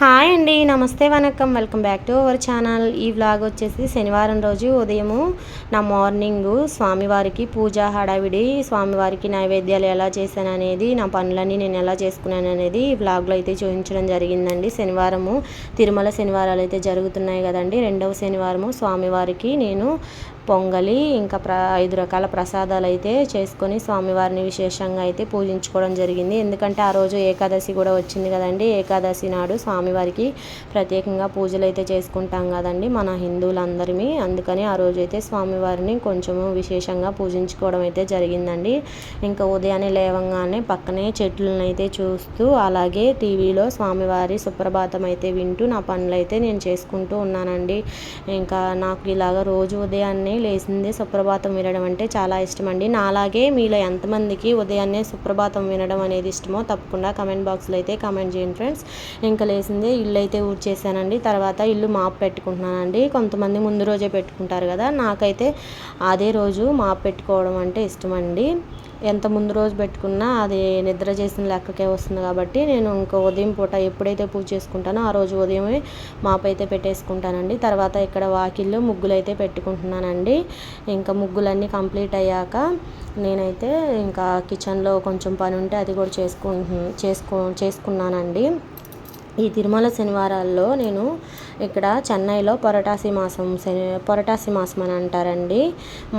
Hi అండి నమస్తే వనకం. Welcome back to our channel. ఈ వ్లాగ్ వచ్చేసి శనివారం రోజు ఉదయము. నా మార్నింగ్ స్వామివారికి పూజ హడావిడి స్వామివారికి నైవేద్యాలు ఎలా చేశాను అనేది నా పనులన్నీ నేను ఎలా చేసుకున్నాను అనేది ఈ వ్లాగ్లో అయితే చూపించడం జరిగిందండి. శనివారము తిరుమల శనివారాలు అయితే జరుగుతున్నాయి కదండి. రెండవ శనివారము స్వామివారికి నేను పొంగలి ఇంకా ప్ర ఐదు రకాల ప్రసాదాలు అయితే చేసుకొని స్వామివారిని విశేషంగా అయితే పూజించుకోవడం జరిగింది. ఎందుకంటే ఆ రోజు ఏకాదశి కూడా వచ్చింది కదండి. ఏకాదశి నాడు స్వామివారికి ప్రత్యేకంగా పూజలు అయితే చేసుకుంటాం కదండి మన హిందువులందరిమీ. అందుకని ఆ రోజు అయితే స్వామివారిని కొంచెము విశేషంగా పూజించుకోవడం అయితే జరిగిందండి. ఇంకా ఉదయాన్నే లేవంగానే పక్కనే చెట్లను అయితే చూస్తూ అలాగే టీవీలో స్వామివారి సుప్రభాతం అయితే వింటూ నా పనులు అయితే నేను చేసుకుంటూ ఉన్నానండి. ఇంకా నాకు ఇలాగ రోజు ఉదయాన్నే లేచింది. సుప్రభాతం వినడం అంటే చాలా ఇష్టం అండి నాలాగే మీలో ఎంతమందికి ఉదయాన్నే సుప్రభాతం వినడం అనేది ఇష్టమో తప్పకుండా కమెంట్ బాక్స్లో అయితే కమెంట్ చేయండి ఫ్రెండ్స్. ఇంకా లేచిందే ఇల్లు అయితే ఊడ్చేసానండి. తర్వాత ఇల్లు మాప్ పెట్టుకుంటున్నానండి. కొంతమంది ముందు రోజే పెట్టుకుంటారు కదా. నాకైతే అదే రోజు మాప్ పెట్టుకోవడం అంటే ఇష్టం అండి ఎంత ముందు రోజు పెట్టుకున్నా అది నిద్ర చేసిన లెక్కకే వస్తుంది కాబట్టి నేను ఇంకా ఉదయం పూట ఎప్పుడైతే పూజ చేసుకుంటానో ఆ రోజు ఉదయమే మాపైతే అయితే పెట్టేసుకుంటానండి. తర్వాత ఇక్కడ వాకిల్లో ముగ్గులు అయితే పెట్టుకుంటున్నానండి. ఇంకా ముగ్గులన్నీ కంప్లీట్ అయ్యాక నేనైతే ఇంకా కిచెన్లో కొంచెం పని ఉంటే అది కూడా చేసుకుంటు చేసుకో చేసుకున్నానండి. ఈ తిరుమల శనివారాల్లో నేను ఇక్కడ చెన్నైలో పొరటాసి మాసం శని పొరటాసి మాసం అని అంటారండి.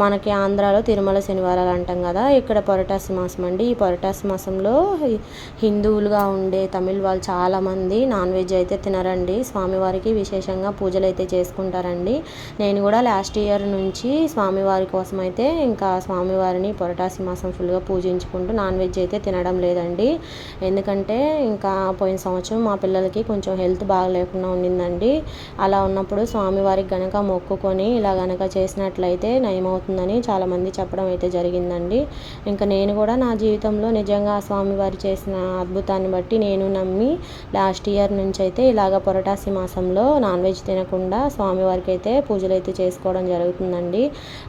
మనకి ఆంధ్రాలో తిరుమల శనివారాలు అంటాం కదా ఇక్కడ పొరటాసి మాసం అండి. ఈ పొరటాసి మాసంలో హిందువులుగా ఉండే తమిళ్ వాళ్ళు చాలామంది నాన్ వెజ్ అయితే తినరండి. స్వామివారికి విశేషంగా పూజలు అయితే చేసుకుంటారండి. నేను కూడా లాస్ట్ ఇయర్ నుంచి స్వామివారి కోసం అయితే ఇంకా స్వామివారిని పొరటాసి మాసం ఫుల్గా పూజించుకుంటూ నాన్ వెజ్ అయితే తినడం లేదండి. ఎందుకంటే ఇంకా పోయిన సంవత్సరం మా పిల్లలకి కొంచెం హెల్త్ బాగలేకుండా ఉండిందండి. అలా ఉన్నప్పుడు స్వామివారికి గనక మొక్కుకొని ఇలా గనక చేసినట్లయితే నయమవుతుందని చాలామంది చెప్పడం అయితే జరిగిందండి. ఇంకా నేను కూడా నా జీవితంలో నిజంగా స్వామివారి చేసిన అద్భుతాన్ని బట్టి నేను నమ్మి లాస్ట్ ఇయర్ నుంచి అయితే ఇలాగ పొరటాసి మాసంలో నాన్ వెజ్ తినకుండా స్వామివారికి అయితే పూజలు అయితే చేసుకోవడం జరుగుతుందండి.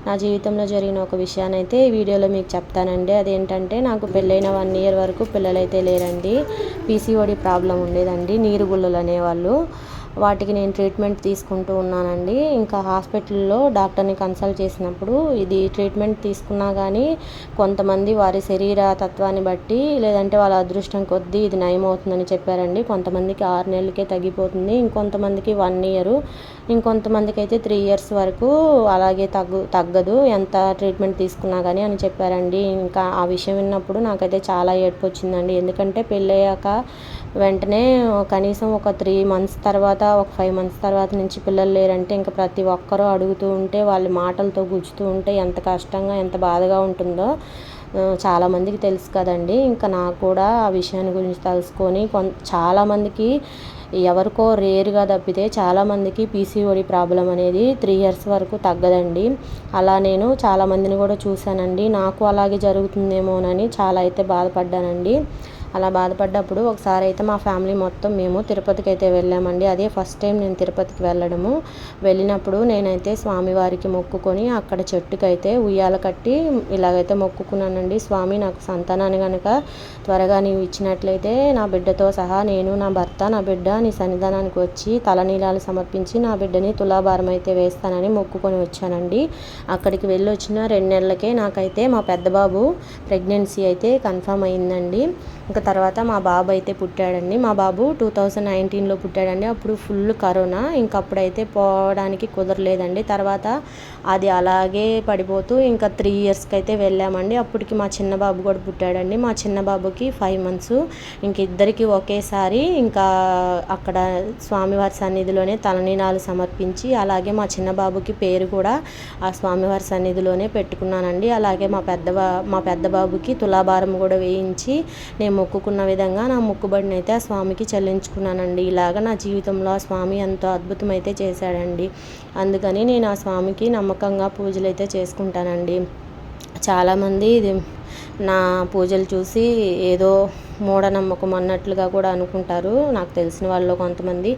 నా జీవితంలో జరిగిన ఒక విషయాన్ని అయితే ఈ వీడియోలో మీకు చెప్తానండి. అదేంటంటే నాకు పెళ్ళైన వన్ ఇయర్ వరకు పిల్లలైతే లేరండి. పీసీఓడి ప్రాబ్లం ఉండేదండి. నీరు గుళ్ళలు అనేవాళ్ళు. వాటికి నేను ట్రీట్మెంట్ తీసుకుంటూ ఉన్నానండి. ఇంకా హాస్పిటల్లో డాక్టర్ని కన్సల్ట్ చేసినప్పుడు ఇది ట్రీట్మెంట్ తీసుకున్నా కానీ కొంతమంది వారి శరీర తత్వాన్ని బట్టి లేదంటే వాళ్ళ అదృష్టం కొద్దీ ఇది నయమవుతుందని చెప్పారండి. కొంతమందికి ఆరు నెలలకే తగ్గిపోతుంది. ఇంకొంతమందికి వన్ ఇయర్ ఇంకొంతమందికి అయితే త్రీ ఇయర్స్ వరకు అలాగే తగ్గు తగ్గదు. ఎంత ట్రీట్మెంట్ తీసుకున్నా కానీ అని చెప్పారండి. ఇంకా ఆ విషయం విన్నప్పుడు నాకైతే చాలా ఏడుపు వచ్చిందండి ఎందుకంటే పెళ్ళయ్యాక వెంటనే కనీసం ఒక త్రీ మంత్స్ తర్వాత ఒక ఫైవ్ మంత్స్ తర్వాత నుంచి పిల్లలు లేరంటే ఇంకా ప్రతి ఒక్కరూ అడుగుతూ ఉంటే వాళ్ళ మాటలతో గుచ్చుతూ ఉంటే ఎంత కష్టంగా ఎంత బాధగా ఉంటుందో చాలామందికి తెలుసు కదండి. ఇంకా నాకు కూడా ఆ విషయాన్ని గురించి తెలుసుకొని కొంత చాలామందికి ఎవరికో రేరుగా తప్పితే చాలామందికి పీసీఓడి ప్రాబ్లం అనేది త్రీ ఇయర్స్ వరకు తగ్గదండి. అలా నేను చాలామందిని కూడా చూశానండి. నాకు అలాగే జరుగుతుందేమోనని చాలా అయితే బాధపడ్డానండి. అలా బాధపడ్డప్పుడు ఒకసారి అయితే మా ఫ్యామిలీ మొత్తం మేము తిరుపతికి అయితే వెళ్ళామండి. అదే ఫస్ట్ టైం నేను తిరుపతికి వెళ్ళడము. వెళ్ళినప్పుడు నేనైతే స్వామివారికి మొక్కుకొని అక్కడ చెట్టుకైతే ఉయ్యాల కట్టి ఇలాగైతే మొక్కుకున్నానండి. స్వామి నాకు సంతానాన్ని కనుక త్వరగా నీవు ఇచ్చినట్లయితే నా బిడ్డతో సహా నేను నా భర్త నా బిడ్డ నీ సన్నిధానానికి వచ్చి తలనీలాలు సమర్పించి నా బిడ్డని తులాభారం అయితే వేస్తానని మొక్కుకొని వచ్చానండి. అక్కడికి వెళ్ళి వచ్చిన రెండు నెలలకే నాకైతే మా పెద్దబాబు ప్రెగ్నెన్సీ అయితే కన్ఫర్మ్ అయిందండి. ఇంకా తర్వాత మా బాబు అయితే పుట్టాడండి. మా బాబు టూ థౌజండ్ నైన్టీన్లో పుట్టాడండి. అప్పుడు ఫుల్ కరోనా. ఇంక అప్పుడైతే పోవడానికి కుదరలేదండి. తర్వాత అది అలాగే పడిపోతూ ఇంకా త్రీ ఇయర్స్కి అయితే వెళ్ళామండి. అప్పటికి మా చిన్న బాబు కూడా పుట్టాడండి. మా చిన్న బాబుకి ఫైవ్ మంత్స్. ఇంక ఇద్దరికి ఒకేసారి ఇంకా అక్కడ స్వామివారి సన్నిధిలోనే తలనీనాలు సమర్పించి అలాగే మా చిన్న బాబుకి పేరు కూడా ఆ స్వామివారి సన్నిధిలోనే పెట్టుకున్నానండి. అలాగే మా పెద్ద మా పెద్ద బాబుకి తులాభారం కూడా వేయించి నేను మొక్కుకున్న విధంగా నా మొక్కుబడిని అయితే ఆ స్వామికి చెల్లించుకున్నానండి. ఇలాగ నా జీవితంలో ఆ స్వామి ఎంతో అద్భుతం అయితే చేశాడండి. అందుకని నేను ఆ స్వామికి నమ్మకంగా పూజలు అయితే చేసుకుంటానండి. చాలామంది ఇది నా పూజలు చూసి ఏదో మూఢనమ్మకం అన్నట్లుగా కూడా అనుకుంటారు. నాకు తెలిసిన వాళ్ళు కొంతమంది.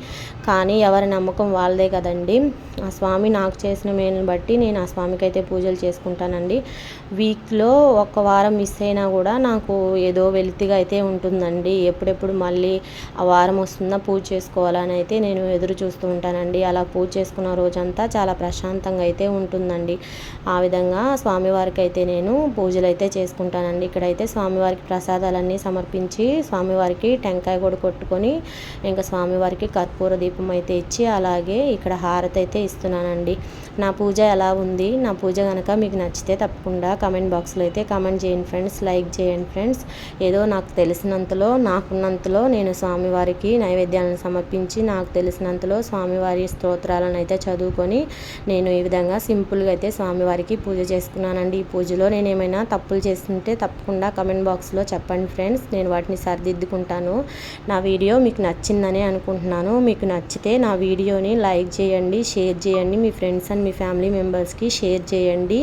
కానీ ఎవరి నమ్మకం వాళ్ళదే కదండి. ఆ స్వామి నాకు చేసిన మేలుని బట్టి నేను ఆ స్వామికి అయితే పూజలు చేసుకుంటానండి. వీక్లో ఒక వారం మిస్ అయినా కూడా నాకు ఏదో వెలితిగా అయితే ఉంటుందండి. ఎప్పుడెప్పుడు మళ్ళీ ఆ వారం వస్తుందా పూజ చేసుకోవాలని అయితే నేను ఎదురు చూస్తూ ఉంటానండి. అలా పూజ చేసుకున్న రోజంతా చాలా ప్రశాంతంగా అయితే ఉంటుందండి. ఆ విధంగా స్వామివారికి అయితే నేను పూజలు అయితే చేసుకుంటానండి. ఇక్కడైతే స్వామివారికి ప్రసాదాలన్నీ సమర్పించి స్వామివారికి టెంకాయ కూడా కొట్టుకొని ఇంకా స్వామివారికి కర్పూర దీపం అయితే ఇచ్చి అలాగే ఇక్కడ హారతి అయితే ఇస్తున్నానండి. నా పూజ ఎలా ఉంది? నా పూజ కనుక మీకు నచ్చితే తప్పకుండా కమెంట్ బాక్స్లో అయితే కమెంట్ చేయండి ఫ్రెండ్స్ లైక్ చేయండి ఫ్రెండ్స్ ఏదో నాకు తెలిసినంతలో నాకున్నంతలో నేను స్వామివారికి నైవేద్యాలను సమర్పించి నాకు తెలిసినంతలో స్వామివారి స్తోత్రాలను అయితే చదువుకొని నేను ఈ విధంగా సింపుల్గా అయితే స్వామివారికి పూజ చేసుకున్నానండి ఈ పూజలో నేను ఏమైనా తప్పులు చేస్తుంటే తప్పకుండా కమెంట్ బాక్స్లో చెప్పండి ఫ్రెండ్స్ నేను వాటిని సరిదిద్దుకుంటాను. నా వీడియో మీకు నచ్చిందని అనుకుంటున్నాను. మీకు నచ్చితే నా వీడియోని లైక్ చేయండి షేర్ చేయండి. మీ ఫ్రెండ్స్ అండ్ మీ ఫ్యామిలీ మెంబర్స్కి షేర్ చేయండి.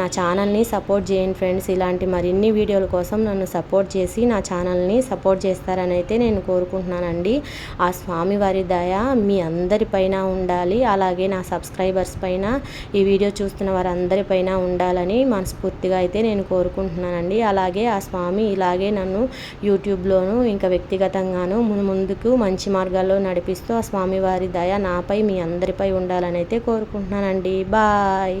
నా ఛానల్ని సపోర్ట్ చేయండి ఫ్రెండ్స్. ఇలాంటి మరిన్ని వీడియోల కోసం నన్ను సపోర్ట్ చేసి నా ఛానల్ని సపోర్ట్ చేస్తారని అయితే నేను కోరుకుంటున్నానండి. ఆ స్వామివారి దయ మీ అందరిపైన ఉండాలి. అలాగే నా సబ్స్క్రైబర్స్ పైన ఈ వీడియో చూస్తున్న వారందరిపైన ఉండాలని మనస్ఫూర్తిగా అయితే నేను కోరుకుంటున్నానండి. అలాగే ఆ స్వామి ఇలాగే నన్ను యూట్యూబ్లోనూ ఇంకా వ్యక్తిగతంగాను ముందుకు మంచి మార్గాల్లో నడిపిస్తూ ఆ స్వామివారి దయ నాపై మీ అందరిపై ఉండాలని అయితే కోరుకుంటున్నానండి. బాయ్.